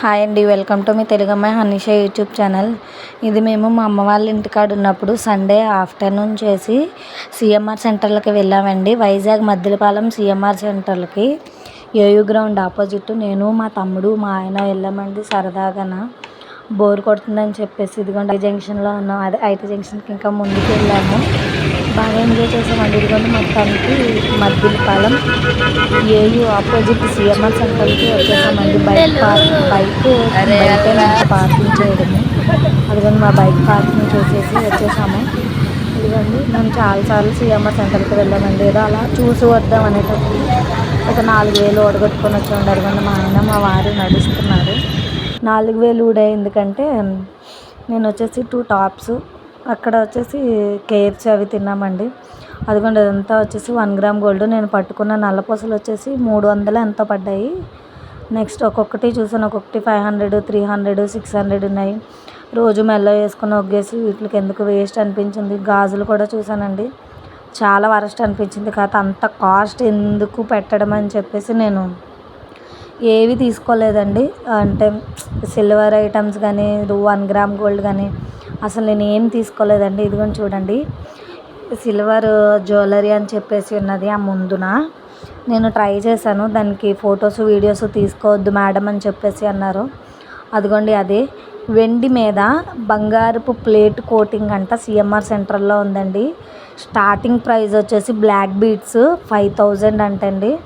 Hi అండి welcome to మీ తెలుగమ్మాయి హనీష యూట్యూబ్ ఛానల్. ఇది మేము మా అమ్మ వాళ్ళ ఇంటికాడ ఉన్నప్పుడు సండే ఆఫ్టర్నూన్ చేసి సిఎంఆర్ సెంటర్లకి వెళ్ళామండి. Vizag Maddilapalem CMR సెంటర్లకి. AU ground opposite. నేను మా తమ్ముడు మా ఆయన వెళ్ళామండి సరదాగాన. బోర్ కొడుతుందని చెప్పేసి ఇదిగోండి ఐ జంక్షన్లో ఉన్నాం. అదే ఐటీ జంక్షన్కి ఇంకా ముందుకు వెళ్ళాము బాగా ఎంజాయ్ చేసామండి ఇదిగోండి మొత్తానికి మద్దిలపాలెం ఏయూ ఆపోజిట్ సిఎంఆర్ సెంటర్కి వచ్చేసామండి. బైక్ పార్క్ బైక్ బయట పార్కింగ్ చేయడము. అదిగోండి మా బైక్ పార్కింగ్ చేసేసి వచ్చేసాము. ఇదిగోండి మేము చాలాసార్లు సిఎంఆర్ సెంటర్కి వెళ్ళామండి. ఏదో అలా చూసి వద్దాం అనేటప్పుడు ఒక నాలుగు వేలు ఓడగొట్టుకొని వచ్చి ఉండారు కానీ మా ఆయన మా వారు నడుస్తున్నారు. నాలుగు వేలు ఊడే ఎందుకంటే నేను వచ్చేసి టూ టాప్స్ అక్కడ వచ్చేసి కేర్స్ అవి తిన్నామండి. అదిగోండి అదంతా వచ్చేసి వన్ గ్రామ్ గోల్డ్. నేను పట్టుకున్న నల్లపూసలు వచ్చేసి మూడు వందలు ఎంతో పడ్డాయి. నెక్స్ట్ ఒక్కొక్కటి చూసాను ఒక్కొక్కటి five hundred three hundred six hundred ఉన్నాయి. రోజు మెల్ల వేసుకుని ఒగ్గేసి వీటికి ఎందుకు వేస్ట్ అనిపించింది? గాజులు కూడా చూసానండి. చాలా వరస్ట్ అనిపించింది కాకపోతే అంత కాస్ట్ ఎందుకు పెట్టడం అని చెప్పేసి నేను ఏవి తీసుకోలేదండి. అంటే సిల్వర్ ఐటమ్స్ కానీ వన్ గ్రామ్ గోల్డ్ కానీ అసలు నేను ఏం తీసుకోలేదండి. ఇదిగోని చూడండి. సిల్వర్ జ్యువెలరీ అని చెప్పేసి ఉన్నది ఆ ముందున. నేను ట్రై చేశాను. దానికి ఫొటోస్ వీడియోస్ తీసుకోవద్దు మేడం అని చెప్పేసి అన్నారు. అదిగోండి అదే. వెండి మీద బంగారపు ప్లేట్ కోటింగ్ అంట సిఎంఆర్ సెంటర్లో ఉందండి. స్టార్టింగ్ ప్రైస్ వచ్చేసి బ్లాక్ బీట్స్ ఫైవ్ థౌజండ్ అంటండి.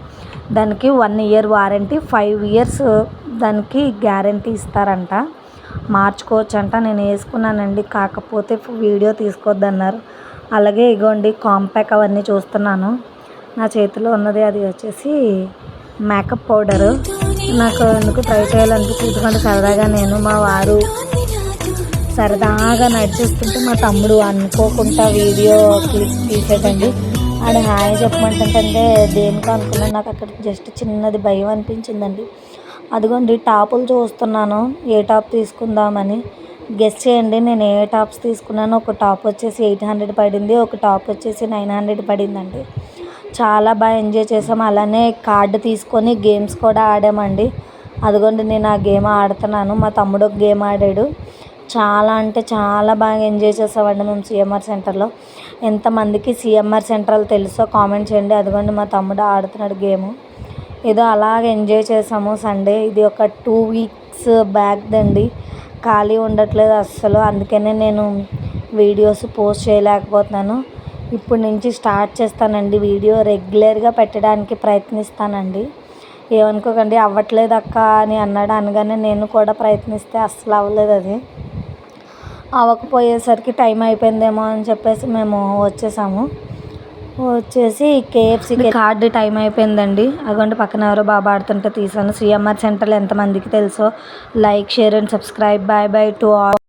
దానికి one year warranty five years దానికి గ్యారంటీ ఇస్తారంట. మార్చుకోవచ్చు అంట నేను వేసుకున్నానండి. కాకపోతే వీడియో తీసుకోవద్దన్నారు అలాగే ఇగోండి కాంపాక్ అవన్నీ చూస్తున్నాను. నా చేతిలో ఉన్నది అది వచ్చేసి మేకప్ పౌడరు. నాకు ఎందుకు ట్రై చేయాలనిపించింది ఎందుకంటే సరదాగా నేను మా వారు సరదాగా నడిచేస్తుంటే మా తమ్ముడు అనుకోకుండా వీడియో క్లిక్ తీసేటండి. ఆడ హాయ్ చెప్పమంటుంటే దేనికో అనుకున్నాను. నాకు అక్కడ జస్ట్ చిన్నది భయం అనిపించిందండి. అదిగోండి టాపులు చూస్తున్నాను. ఏ టాప్ తీసుకుందామని? గెస్ చేయండి నేను ఏ టాప్స్ తీసుకున్నాను. ఒక టాప్ వచ్చేసి ఎయిట్ హండ్రెడ్ పడింది ఒక టాప్ వచ్చేసి నైన్ హండ్రెడ్ పడిందండి. చాలా బాగా ఎంజాయ్ చేసాం అలానే కార్డు తీసుకొని గేమ్స్ కూడా ఆడామండి. అదిగోండి నేను ఆ గేమ్ ఆడుతున్నాను. మా తమ్ముడు ఒక గేమ్ ఆడాడు. చాలా అంటే చాలా బాగా ఎంజాయ్ చేసామండి మేము సిఎంఆర్ సెంటర్లో. ఎంతమందికి సిఎంఆర్ సెంటర్ తెలుసో కామెంట్ చేయండి. అదిగోండి మా తమ్ముడు ఆడుతున్నాడు గేము. ఏదో అలాగ ఎంజాయ్ చేసాము. సండే ఇది ఒక టూ వీక్స్ బ్యాక్ దండి. ఖాళీ ఉండట్లేదు అస్సలు. అందుకనే నేను వీడియోస్ పోస్ట్ చేయలేకపోతున్నాను. ఇప్పుడు నుంచి స్టార్ట్ చేస్తానండి వీడియో. రెగ్యులర్గా పెట్టడానికి ప్రయత్నిస్తానండి. ఏమనుకోకండి అవ్వట్లేదు అక్క అని అన్నాడు. అనగానే నేను కూడా ప్రయత్నిస్తే అస్సలు అవ్వలేదు అది. అవ్వకపోయేసరికి టైం అయిపోయిందేమో అని చెప్పేసి మేము వచ్చేసాము. వచ్చేసి కేఎఫ్సి కార్డు టైం అయిపోయిందండి. అగోండి పక్కన ఎవరో బాగా ఆడుతుంటే తీసాను. సిఎంఆర్ సెంటర్లు ఎంతమందికి తెలుసో like share and subscribe. Bye bye to all.